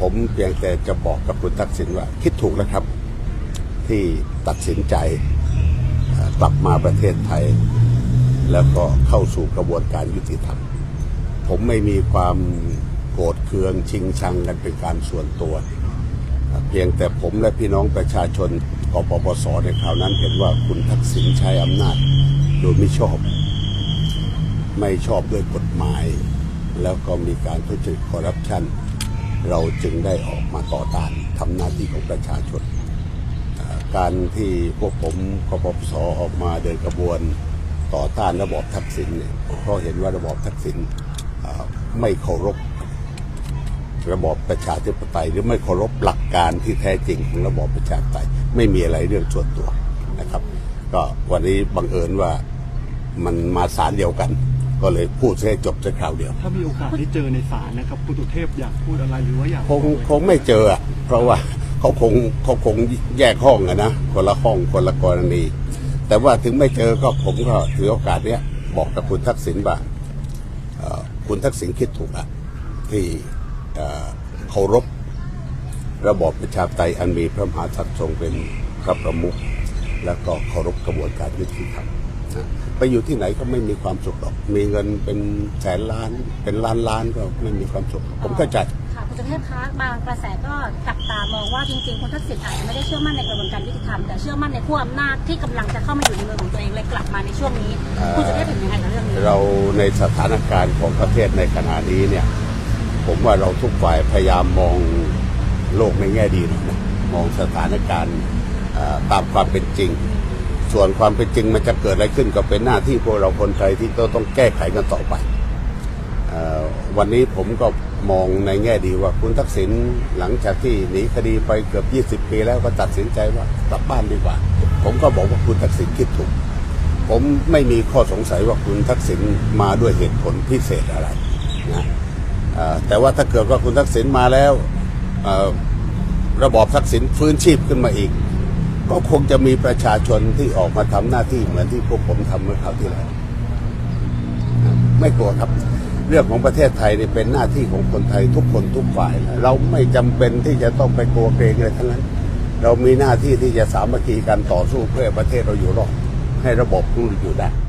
ผมเพียงแต่จะบอกกับคุณทักษิณว่า คิดถูกแล้วครับ ที่ตัดสินใจกลับมาประเทศไทย แล้วก็เข้าสู่กระบวนการยุติธรรม ผมไม่มีความโกรธเคืองชิงชังกันเป็นการส่วนตัว เพียงแต่ผมและพี่น้องประชาชนกปปสในคราวนั้นเห็นว่าคุณทักษิณใช้อำนาจโดยไม่ชอบ ไม่ชอบด้วยกฎหมาย แล้วก็มีการทุจริตคอร์รัปชัน เราจึงได้ออกมาต่อต้านทำหน้าที่ของประชาชน การที่พวกผมกปปสออกมาเดินกระบวนต่อต้านระบอบทักษิณเนี่ยเพราะเห็นว่าระบอบทักษิณไม่เคารพระบอบประชาธิปไตยหรือไม่เคารพหลักการที่แท้จริงของระบอบประชาธิปไตยไม่มีอะไรเรื่องส่วนตัวนะครับ ก็วันนี้บังเอิญว่ามันมาสารเดียวกัน ก็เลยพูดให้จบในคราวเดียว ถ้ามีโอกาสได้เจอในศาลนะครับคุณสุเทพอยากพูดอะไรหรือว่าอยากคงคงไม่เจออะเพราะว่าเขาคงเขาคงแยกห้องอะนะคนละห้องคนละกรณี แต่ว่าถึงไม่เจอก็ผมก็ถือโอกาสเนี้ยบอกกับคุณทักษิณว่าเอ่อคุณทักษิณคิดถูกอะที่เอ่อเคารพระบอบประชาธิปไตยอันมีพระมหากษัตริย์ทรงเป็นพระประมุขแล้วก็เคารพกระบวนการยุติธรรม นะไปอยู่ที่ไหนก็ไม่มีความสุขหรอก มีเงินเป็นแสนล้าน เป็นล้านล้านก็ไม่มีความสุข ผมเข้าใจ ค่ะคุณสุเทพคะบางกระแสก็จับตามองว่าจริงๆคุณทักษิณอาจจะไม่ได้เชื่อมั่นในกระบวนการยุติธรรมแต่เชื่อมั่นในผู้อำนาจที่กำลังจะเข้ามาอยู่ในเมืองของตัวเองเลยกลับมาในช่วงนี้ คุณสุเทพเห็นยังไงกับเรื่องนี้เราในสถานการณ์ของประเทศในขณะนี้เนี่ย ผมว่าเราทุกฝ่ายพยายามมองโลกในแง่ดีหน่อยนะมองสถานการณ์เอ่อตามความเป็นจริง ส่วนความเป็นจริงมันจะเกิดอะไรขึ้นก็เป็นหน้าที่พวกเราคนไทยที่ต้องต้องแก้ไขกันต่อไปออวันนี้ผมก็มองในแง่ดีว่าคุณทักษิณหลังจากที่หนีคดีไปเกือบ 20 ปีแล้วก็ตัดสินใจว่ากลับบ้านดีกว่า ผมก็บอกว่าคุณทักษิณคิดถูก ผมไม่มีข้อสงสัยว่าคุณทักษิณมาด้วยเหตุผลพิเศษอะไรนะแต่ว่าถ้าเกิดว่าคุณทักษิณมาแล้วระบอบทักษิณฟื้นชีพขึ้นมาอีก ก็คงจะมีประชาชนที่ออกมาทำหน้าที่เหมือนที่พวกผมทำเมื่อคราวที่แล้วไม่กลัวครับ เรื่องของประเทศไทยนี่เป็นหน้าที่ของคนไทยทุกคนทุกฝ่าย เราไม่จำเป็นที่จะต้องไปกลัวเกรงอะไรทั้งนั้น เรามีหน้าที่ที่จะสามัคคีกันต่อสู้เพื่อประเทศเราอยู่รอดให้ระบบของอยู่ได้